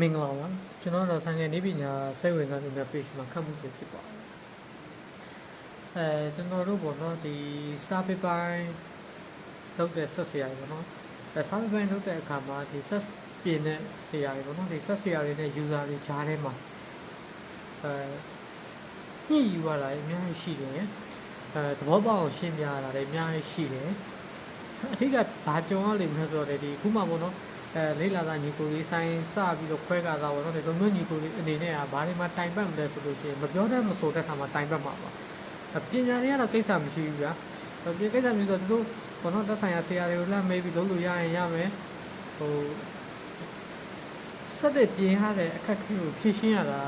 မင်္ဂလာပါကျွန်တော်တို့ဆိုင်ငယ်နေပညာစိတ်ဝင်စားနေတဲ့ page မှာခတ်မှုတွေဖြစ်ပါတယ်အဲကျွန်တော်တို့ပေါ့နော်ဒီစာပေပိုင်းလုပ်တဲ့ဆက်ဆရာတွေပေါ့နော်အဲစာပေပိုင်းလုပ်တဲ့အခါမှာဒီဆက်ပြင်တဲ့ဆရာတွေပေါ့နော်ဒီဆက်ဆရာတွေနဲ့ user တွေကြားထဲမှာအဲညှိယူရတာအများကြီးရှိတယ်အဲသဘောပေါက်အောင်ရှင်းပြရတာလည်းအများကြီးရှိတယ်အထက်ကဘာကြုံရလိမ့်မလဲဆိုတော့ဒီခုမှပေါ့နော် အဲလေးလာသားညီကိုလေးဆိုင်စပြီးတော့ခွဲကားတာပေါ့နော်ဒီလိုမျိုးညီကိုလေးအနေနဲ့ကဘာတွေမှတိုင်ပတ်မလဲဆိုလို့ရှိရင်မပြောတတ်မဆိုတဲ့ခါမှာတိုင်ပတ်မှာပါပညာတွေကတော့ကိစ္စမရှိဘူးဗျာဒီကိစ္စမျိုးဆိုသူတို့ဘောနော်တက်ဆိုင်ရာဆရာတွေကိုလှမ်းမေးပြီးလုပ်လို့ရရင်ရမယ်ဟိုစက်တဲ့ပြင်ရတဲ့အခက်အခဲကိုဖြေရှင်းရတာ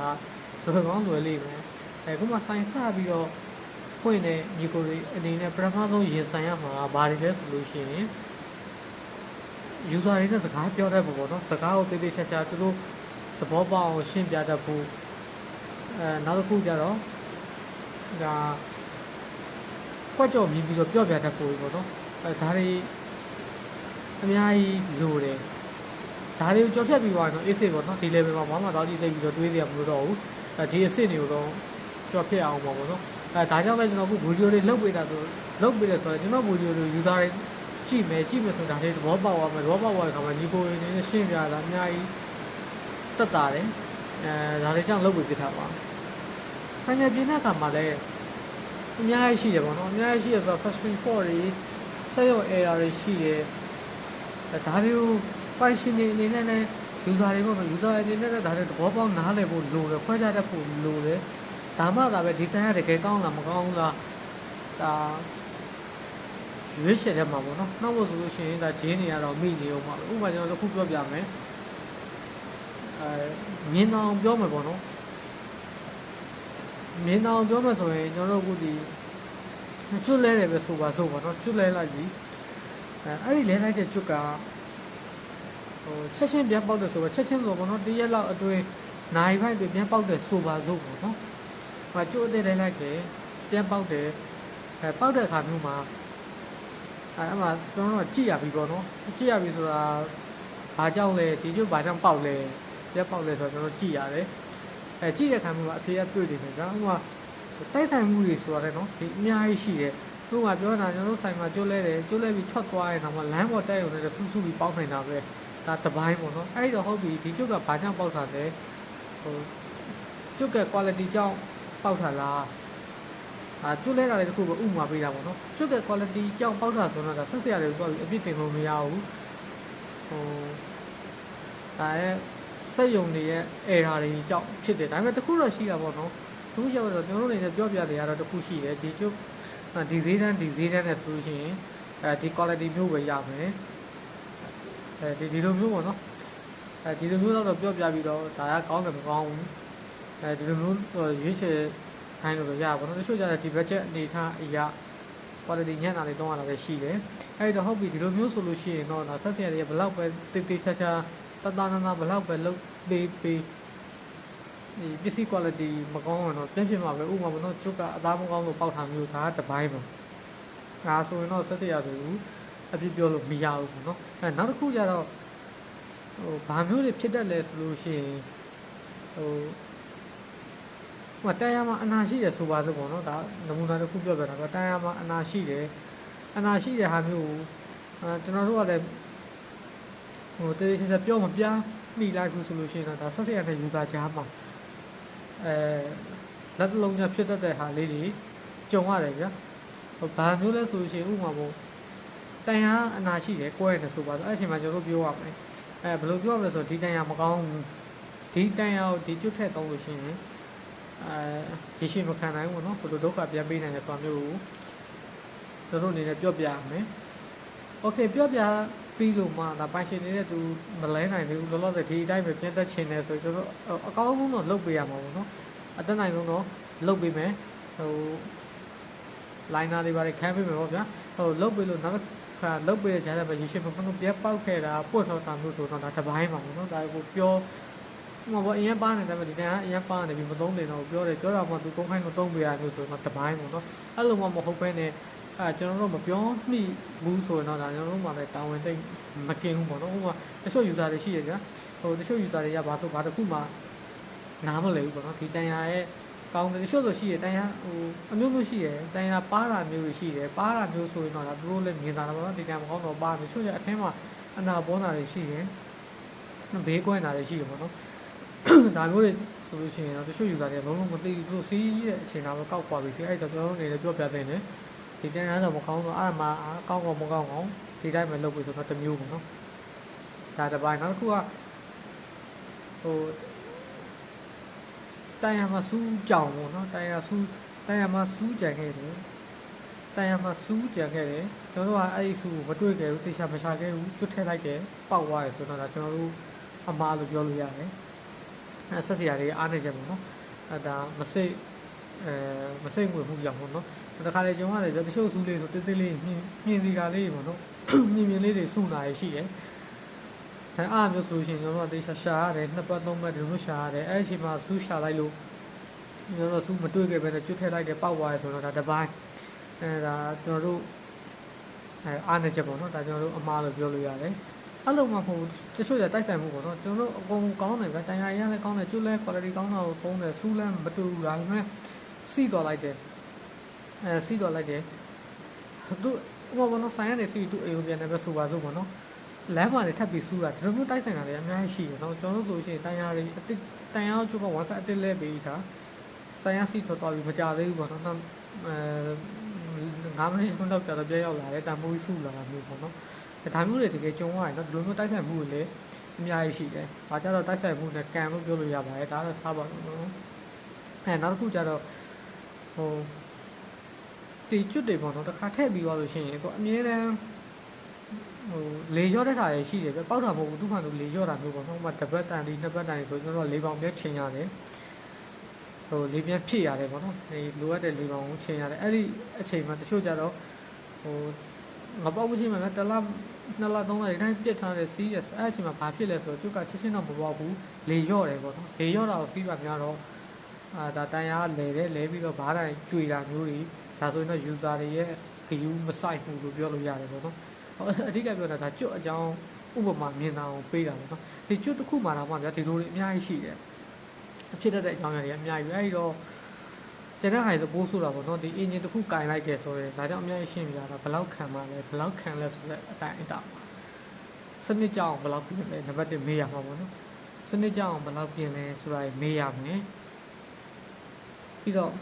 ကဘယ်ကောင်းလွယ်လိမ့်မယ်အဲခုမှဆိုင်စပြီးတော့ဖွင့်တဲ့ညီကိုလေးအနေနဲ့ပထမဆုံးရင်ဆိုင်ရမှာဘာတွေလဲဆိုလို့ရှိရင် user တွေနဲ့စကားပြောတတ်ဖို့ပေါ့နော်စကားကိုတိတိကျကျသူတို့သဘောပေါက်အောင်ရှင်းပြတတ်ဖို့အဲနောက်တစ်ခုကျတော့ဒါကွက်ကြော်မြည်ပြီးတော့ပြောပြတတ်ဖို့ပေါ့နော်အဲဒါတွေအများကြီးလိုတယ်ဒါတွေကိုကြော်ဖြတ်ပြီးသွားရင်တော့ AC ပေါ့နော်ဒီ level မှာဘာမှတော့ဒီသိပြီးတော့တွေးရမလို့တော့ဘူးအဲဒီအစ်စ်တွေကိုတော့ကြော်ဖြတ်အောင်ပေါ့ပေါ့နော်အဲဒါကြောင့်လည်းကျွန်တော်အခုဗီဒီယိုတွေလုပ်ပေးတာဆိုလုပ်ပေးတယ်ဆိုတော့ကျွန်တော်ဗီဒီယိုတွေ user တွေ ကြည့်မယ်ကြည့်မယ်ဆိုတာလေးသဘောပေါက်သွားမယ်သဘောပေါက်သွားတဲ့အခါမှာညီကိုရင်းနေရှင်းပြတာအများကြီးတက်တာတယ်အဲဒါတွေကြောင့်လုပ်ပေးပြထားပါဆိုင်ရပြင်းတဲ့အခါမှာလည်းအများကြီးရှိတယ်ပေါ့နော်အများကြီးရှိရဆိုတော့ first screen 4တွေဆက်ရုံ error တွေရှိတယ်ဒါတွေကိုပိုင်ရှင်နေအနေနဲ့လည်း user တွေပေါ့နော် user အနေနဲ့လည်းဒါတွေသဘောပေါက်နားလည်ဖို့လိုတယ်ခွဲခြားတတ်ဖို့လိုတယ်ဒါမှသာပဲ design ကတကယ်ကောင်းလားမကောင်းဘူးလားဒါ ရွေးချယ်တဲ့မှာပေါ့နော်နောက်လို့ဆိုလို့ရှိရင်ဒါဂျင်းတွေကတော့မိနေအောင်ပါပဲဥပမာကျွန်တော်တို့ခုပြောပြမယ်အဲမြင်းအောင်ပြောမယ်ပေါ့နော်မြင်းအောင်ပြောမယ်ဆိုရင်ကျွန်တော်တို့ခုဒီကျွတ်လဲတယ်ပဲဆိုပါဆိုပါတော့ကျွတ်လဲလိုက်ပြီအဲအဲ့ဒီလဲလိုက်တဲ့ကျွတ်ကဟိုချက်ချင်းပြန်ပေါက်တယ်ဆိုတော့ချက်ချင်းဆိုပေါ့နော်တရက်လောက်အတွင်းနိုင်ဖိုက်ပဲပြန်ပေါက်တယ်ဆိုပါစို့ပေါ့နော်ဟိုကျွတ်တဲ့လဲလိုက်တယ်ပြန်ပေါက်တယ်အဲပေါက်တဲ့အခါမျိုးမှာ အဲအမှကျွန်တော်တို့ကြည့်ရပြီပေါ့နော်ကြည့်ရပြီဆိုတာဘာကြောင့်လဲဒီကျွတ်ဘာကြောင့်ပေါက်လဲပြန်ပေါက်လဲဆိုတော့ကျွန်တော်ကြည့်ရတယ်အဲကြည့်တဲ့အခါမျိုးမှာအဖေကတွေ့နေတယ်ကွာဟိုကတိုက်ဆိုင်မှုတွေဆိုတာလည်းနော်ဒီအများကြီးရှိတယ်သူကပြောတာကျွန်တော်တို့ဆိုင်မှာကျွတ်လဲတယ်ကျွတ်လဲပြီးထွက်သွားရင်တော့လမ်းပေါ်တက်ရုံနဲ့ဆူဆူပြီးပေါက်နေတာပဲဒါတပိုင်းပေါ့နော်အဲ့တော့ဟုတ်ပြီဒီကျွတ်ကဘာကြောင့်ပေါက်တာလဲဟိုကျွတ်က quality ကြောင့်ပေါက်တာလား အာကျွတ်လဲတာလည်းတခုပဲဥမာပေးတာပေါ့နော်ကျွတ်က quality ကြောင့်ပေါက်တာဆိုတော့ဒါဆက်စရာတွေတော့အပြစ်တင်လို့မရဘူးဟိုဒါရဲ့စက်ယုံတွေရဲ့ error တွေကြောင့်ဖြစ်တယ်ဒါပေမဲ့တခုတော့ရှိတာပေါ့နော်တခုရှိတော့ကျွန်တော်တို့အနေနဲ့ပြောပြတယ်ကတော့တခုရှိတယ်ဒီကျွတ်ဒီဈေးတန်းဒီဈေးတန်းနဲ့ဆိုလို့ရှိရင်အဲဒီ quality မျိုးပဲရမယ်အဲဒီဒီလိုမျိုးပေါ့နော်အဲဒီလိုမျိုးတော့ပြောပြပြီးတော့ဒါကကောင်းတယ်မကောင်းဘူးအဲဒီလိုမျိုးရွေးချယ် ခိုင်းလို့ရပါတော့တချို့ကြတဲ့ဒီ budget အနေထားအရာ quality ညံ့တာလေးတောင်းရတာပဲရှိတယ်အဲဒီတော့ဟုတ်ပြီဒီလိုမျိုးဆိုလို့ရှိရင်တော့ဒါဆက်ဆရာတွေဘလောက်ပဲတိတိကျကျတတနာနာဘလောက်ပဲလုပ်ပေးပေးဒီပစ္စည်း quality မကောင်းတော့ပြင်းပြမှာပဲဥပမာမနော်ကျုပ်ကအသားမကောင်းလို့ပေါက်တာမျိုးဒါကတပိုင်းပါဒါဆိုရင်တော့ဆက်ဆရာတွေအပြစ်ပြောလို့မရဘူးပေါ့နော်အဲနောက်တစ်ခုကျတော့ဟိုဘာမျိုးတွေဖြစ်တတ်လဲဆိုလို့ရှိရင်ဟို ဟိုတရားမှာအနာရှိတယ်ဆိုပါစို့ပေါ့နော်ဒါနမူနာတစ်ခုပြောပြတာကတရားမှာအနာရှိတယ်အနာရှိတဲ့ဟာမျိုးအဲကျွန်တော်တို့ကလည်းဟိုတေးချာပြောမပြမိလိုက်ဘူးဆိုလို့ရှိရင်တော့ဒါဆက်စရတဲ့ user ကြားမှာအဲလက်လုံးညဖြစ်တတ်တဲ့ဟာလေးတွေကြုံရတယ်ဗျာဟိုဘာမျိုးလဲဆိုလို့ရှိရင်ဥပမာပေါ့တန်ရာအနာရှိတယ်ကွဲတယ်ဆိုပါတော့အဲ့အချိန်မှာကျွန်တော်တို့ပြောရမယ်အဲဘယ်လိုပြောရမလဲဆိုတော့ဒီတန်ရာမကောင်းဘူးဒီတန်ရာကိုဒီကျွတ်ထက်ကောင်းလို့ရှိရင် အဲရရှိမခံနိုင်ဘူးเนาะဘယ်လိုဒုက္ခပြန်ပေးနိုင်လဲဆိုတာမျိုးကိုတို့တို့အနေနဲ့ပြောပြရမယ်โอเคပြောပြပြီးလို့မှဒါပိုင်ရှင်နေတဲ့သူမလဲနိုင်သေးဘူးလောလောဆယ်ဒီအတိုင်းပဲပြန်သက်ချင်တယ်ဆိုကျွန်တော်အကောင်းဆုံးတော့လုပ်ပေးရမှာပေါ့နော်အတက်နိုင်ဆုံးတော့လုပ်ပေးမယ်ဟို liner တွေပါတယ်ခံပေးမယ်ပေါ့ဗျာဟိုလုပ်ပေးလို့နောက်ခါလုပ်ပေးတဲ့ကြားထဲမှာရေရှည်မဖုန်းပြက်ပေါက်ခဲ့တာပွတ်ထော်တာမျိုးဆိုတော့ဒါတပိုင်းပါပေါ့နော်ဒါကိုပြော ဟိုဘောအရင်ပါနေတယ်ဗျဒီတန်းအရင်ပါနေပြီမသုံးနေတော့ပြောတယ်ပြောတာမှသူကုန်းခိုင်းကိုသုံးပေးရလို့ဆိုတော့တပိုင်းပေါ့နော်အဲ့လိုမှမဟုတ်ဘဲနဲ့အဲကျွန်တော်တို့မပြောမိဘူးဆိုရင်တော့ဒါကျွန်တော်တို့မှလည်းတာဝန်သိမကင်းဘူးပေါ့နော်ဟိုကတချို့ user တွေရှိရကြဟိုတချို့ user တွေကဘာဆိုဘာတစ်ခုမှနားမလည်ဘူးပေါ့နော်ဒီတန်ရာရဲ့ကောင်းတယ်တချို့ဆိုရှိရတန်ရာဟိုအမျိုးမျိုးရှိရတန်ရာပါတာမျိုးတွေရှိတယ်ပါတာမျိုးဆိုရင်တော့ဒါသူတို့လည်းမြင်တာပေါ့နော်ဒီတန်မကောင်းတော့ပါမယ်တချို့ကျအထင်းမှာအနာပေါ်တာတွေရှိတယ်ဘေးကွင်းတာတွေရှိတယ်ပေါ့နော် ဒါမျိုးတွေဆိုလို့ရှိရင်တော့တချို့ user တွေလုံးလုံးမသိဘူးသူတို့စီးရဲ့အချိန်တော့ကောက်သွားပြီစီအဲ့ဒါကျွန်တော်တို့အနေနဲ့ပြောပြတဲ့နေဒီတန်ရာတော့မကောင်းတော့အဲ့မှာကောင်းကောင်းမကောင်းအောင်ဒီတိုင်းပဲလုပ်ပြီးဆိုတော့တစ်မျိုးပေါ့နော်ဒါတစ်ပိုင်းနောက်တစ်ခုကဟိုတိုင်ရမှာစူးကြောင်ပေါ့နော်တိုင်ရစူးတိုင်ရမှာစူးကြံခဲ့တယ်တိုင်ရမှာစူးကြံခဲ့တယ်ကျွန်တော်တို့ကအဲ့ဒီစူးကိုမတွေ့ခဲ့ဘူးတေချာမချခဲ့ဘူးကျွတ်ထည့်လိုက်တယ်ပေါက်သွားတယ်ဆိုတော့ဒါကျွန်တော်တို့အမားလို့ပြောလို့ရတယ်အဲ ဆက်စရာတွေအားနေချက်ပေါ့နော်အဲဒါမစိတ်အဲမစိတ်ငွေမှုကြောင့်ပေါ့နော်တခါလေကျွန်တော်ကလည်းတချို့စူးလေးဆိုတေးသေးလေးမြင်မြင်စီကလေးပေါ့နော်မြင်မြင်လေးတွေစုနာရရှိတယ်အဲအားမျိုးဆိုလို့ရှိရင်ကျွန်တော်တို့ကတေချာရှာရတယ်နှစ်ပတ်သုံးပတ်ဒီလိုရှာရတယ်အဲ့ဒီအချိန်မှာစူးရှာလိုက်လို့ကျွန်တော်တို့စူးမတွေ့ခဲ့ပဲနဲ့ကျွတ်ထည့်လိုက်တယ်ပေါက်သွားတယ်ဆိုတော့ဒါတစ်ပိုင်းအဲဒါကျွန်တော်တို့အဲအားနေချက်ပေါ့နော်ဒါကျွန်တော်တို့အမားလို့ပြောလို့ရတယ် အဲ့လိုမှမဟုတ်ဘူးတချို့ကျတိုက်ဆိုင်မှုပေါ့နော်ကျွန်တော်တို့အကုန်ကောင်းတယ်ပဲတိုင်ရရလည်းကောင်းတယ်ကျွတ်လဲ quality ကောင်းတာကိုပုံးတယ်စူးလဲမတူဘူးဒါပေမဲ့စီးတော်လိုက်တယ်အဲစီးတော်လိုက်တယ်သူဟိုဘောနော်ဆိုင်ရနေစီးသူအိမ်ကိုပြန်တယ်ပဲဆိုပါစို့ပေါ့နော်လမ်းမှာနေထပ်ပြီးစူးတာဒီလိုမျိုးတိုက်ဆိုင်တာတွေအများကြီးရှိတယ်နော်ကျွန်တော်တို့ဆိုရှင်တိုင်ရတွေအတစ်တိုင်ရချုပ်ကဝါဆက်အတစ်လဲပေးတာဆိုင်ရစီးထွက်သွားပြီးမကြသေးဘူးပေါ့နော်နောက်အဲ9မိနစ်လောက်ကြာတော့ပြရောက်လာတယ်တန်ဖိုးစုလာတာမျိုးပေါ့နော် ဒါမျိုးတွေတကယ်ကြုံရတယ်နော်ဒီလိုမျိုးတိုက်ဆိုင်မှုတွေလည်းအများကြီးရှိတယ်။ဘာကြတော့တိုက်ဆိုင်မှုနဲ့ကံလို့ပြောလို့ရပါတယ်ဒါတော့ထားပါတော့နော်။အဲနောက်တစ်ခုကြတော့ဟိုတီကျွတ်တွေပေါ့နော်တစ်ခါထည့်ပြီးသွားလို့ရှိရင်ကိုအမြဲတမ်းဟိုလေရော့တဲ့ခါရရှိတယ်ပြပေါက်တာမဟုတ်ဘူးသူ့ခံသူလေရော့တာမျိုးပေါ့နော်။ဟိုမှာတစ်ပတ်တန်ဒီနှစ်ပတ်တန်ဆိုကျွန်တော်လေးပေါင်ပြည့်ချိန်ရတယ်။ဟိုလေးပြည့်ဖြစ်ရတယ်ပေါ့နော်။ဒီလိုအပ်တဲ့လေးပေါင်ကိုချိန်ရတယ်။အဲ့ဒီအချိန်မှာတချို့ကြတော့ဟို ငါပေါက်မချင်းမှာတလားနှစ်လသုံးလဒီတိုင်းပြစ်ထားတဲ့စီးရအဲ့အချိန်မှာဘာဖြစ်လဲဆိုတော့ကျုပ်ကချက်ချင်းတော့မပေါက်ဘူးလေရော့တယ်ပေါ့နော်လေရော့တာကိုစီးပါများတော့အာဒါတန်ရာလဲတယ်လဲပြီးတော့ဘားတိုင်းကြွေတာမျိုးတွေဒါဆိုရင်တော့ user တွေရဲ့ view မဆိုင်ဘူးလို့ပြောလို့ရတယ်ပေါ့နော်အဓိကပြောတာဒါကျွတ်အကြောင်းဥပမာမြင်တာကိုပေးတာပေါ့နော်ဒီကျွတ်တစ်ခုမှတော့မှဗျာဒီလိုတွေအများကြီးရှိတယ်အဖြစ်တတ်တဲ့အကြောင်းအရာတွေအများကြီးပဲအဲဒီတော့ ကျန်တဲ့ဟာတွေပိုးဆိုတာပေါ့နော်ဒီ engine တစ်ခုကင်လိုက်တယ်ဆိုရင်ဒါကြောင့်အများကြီးရှင်းပြတာဘယ်လောက်ခံပါလဲဘယ်လောက်ခံလဲဆိုတဲ့အတိုင်းအတာစနစ်ကြောင်ဘယ်လောက်ပြင်လဲနံပါတ်1မေးရမှာပေါ့နော်စနစ်ကြောင်ဘယ်လောက်ပြင်လဲဆိုတာမေးရမယ်ပြီးတော့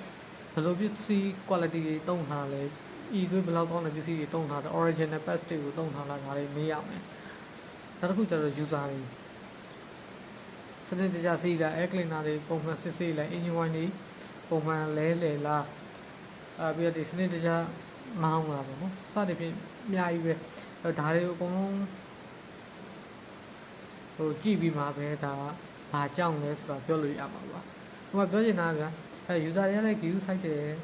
ဘယ်လိုပစ္စည်း quality တွေတုံးထားလဲဤသွေးဘယ်လောက်ကောင်းတဲ့ပစ္စည်းတွေတုံးထားတယ် original patch တွေကိုတုံးထားလားဒါတွေမေးရမယ်နောက်တစ်ခုကျတော့ user တွေစနစ်တကျစီးတာ air cleaner တွေပုံမှန်စစ်ဆေးလိုက် engine wine တွေ ပုံမှန်လဲလေလားအဲပြီးတော့ဒီစနစ်တကျမောင်းလာပေါ့နော်စသည်ဖြင့်အများကြီးပဲအဲဒါတွေအကုန်လုံးဟိုကြည့်ပြီးမှပဲဒါဘာကြောင့်လဲဆိုတာပြောလို့ရမှာပါဟိုကပြောချင်တာဗျာအဲ user တွေကလည်း view site တယ်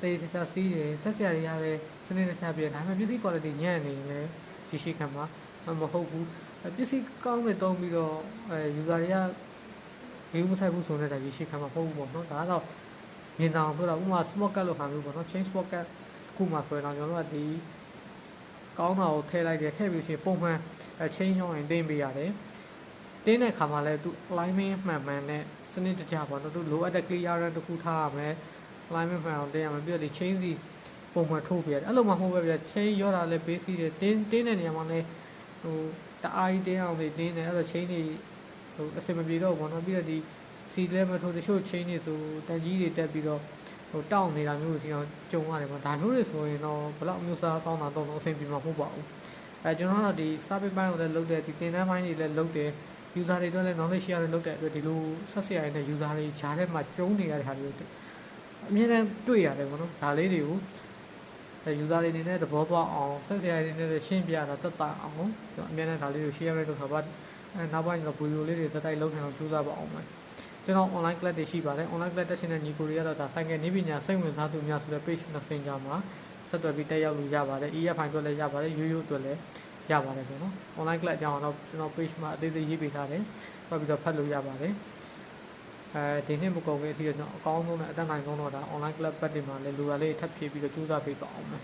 တေးတခြားစီးတယ်ဆက်ဆရာတွေကလည်းစနစ်တကျပြင်ဒါပေမဲ့ပစ္စည်း quality ညံ့နေတယ်ရရှိခံမှာမဟုတ်ဘူးပစ္စည်းကောင်းတဲ့တုံးပြီးတော့အဲ user တွေက ဘေးမဆိုင်ဘူးဆိုတော့ဒါရရှိခံမှာမဟုတ်ဘူးပေါ့နော်ဒါကတော့မြင်တာအောင်ပြောတာဥပမာ smoke cut လို့ခါမျိုးပေါ့နော် chain smoke cut တစ်ခုမှဆိုရင်တော့ကျွန်တော်တို့ကဒီကောင်းတာကိုထည့်လိုက်တယ်ထည့်ပြီးရှင်ပုံမှန်အချင်းရောင်းရင်တင်းပေးရတယ်တင်းတဲ့ခါမှာလည်းသူ alignment မှန်မှန်နဲ့စနစ်တကျပေါ့နော်သူလိုအပ်တဲ့ clearance တစ်ခုထားရမယ် alignment မှန်အောင်တင်းရမယ်ပြီးတော့ဒီ chain စီပုံမှန်ထိုးပေးရတယ်အဲ့လိုမှမဟုတ်ပဲပြ chain ရောတာလည်း base စီတယ်တင်းတင်းတဲ့နေရာမှာလည်းဟိုတအားကြီးတင်းအောင်လေးတင်းတယ်အဲ့လို chain တွေ ဟိုအစင်မပြေတော့ဘောနော်ပြီးတော့ဒီစီလဲမထိုးတချို့ chain တွေဆိုတန်ကြီးတွေတက်ပြီးတော့ဟိုတောင်းနေတာမျိုးတွေထင်အောင်ကြုံရတယ်ပေါ့ဒါမျိုးတွေဆိုရင်တော့ဘယ်လောက်မျိုးစားကောင်းတာတော့အဆင်ပြေမှာမဟုတ်ပါဘူးအဲကျွန်တော်တို့ဒီ service ဘိုင်းကိုလည်းလုပ်တယ်ဒီသင်တန်းဘိုင်းတွေလည်းလုပ်တယ် user တွေတော့လည်း knowledge share လုပ်တဲ့အတွက်ဒီလိုဆက်ဆရာတွေနဲ့ user တွေဂျားထဲမှာကျုံနေရတဲ့ဟာတွေအမြဲတမ်းတွေ့ရတယ်ပေါ့နော်ဒါလေးတွေကိုအဲ user တွေအနေနဲ့သဘောပေါက်အောင်ဆက်ဆရာတွေနဲ့ရှင်းပြတာတက်တာအောင်ကျွန်တော်အမြဲတမ်းဒါလေးကို share လုပ်ထားပါ အဲနောက်ပိုင်းတော့ video လေးတွေစတိုက်လုပ်နိုင်အောင်ကြိုးစားပါအောင်မယ်ကျွန်တော် online class တွေရှိပါတယ် online class တက်ရှင်တဲ့ညီကိုတွေကတော့ဒါဆိုင်ကနေပညာစိတ်ဝင်စားသူများဆိုတဲ့ page messenger မှာဆက်သွယ်ပြီးတက်ရောက်လို့ရပါတယ် EF ဖိုင်အတွက်လည်းရပါတယ်ရိုးရိုးအတွက်လည်းရပါတယ်ပေါ့နော် online class အကြောင်းတော့ကျွန်တော် page မှာအသေးသေးရေးပေးထားတယ်ပတ်ပြီးတော့ဖတ်လို့ရပါတယ်အဲဒီနှစ်မကုန်ခင်အထိတော့ကျွန်တော်အကောင်းဆုံးနဲ့အတတ်နိုင်ဆုံးတော့ဒါ online class ပတ်တွေမှာလည်းလိုရလေးထပ်ဖြည့်ပြီးတော့ကြိုးစားပေးပါအောင်မယ်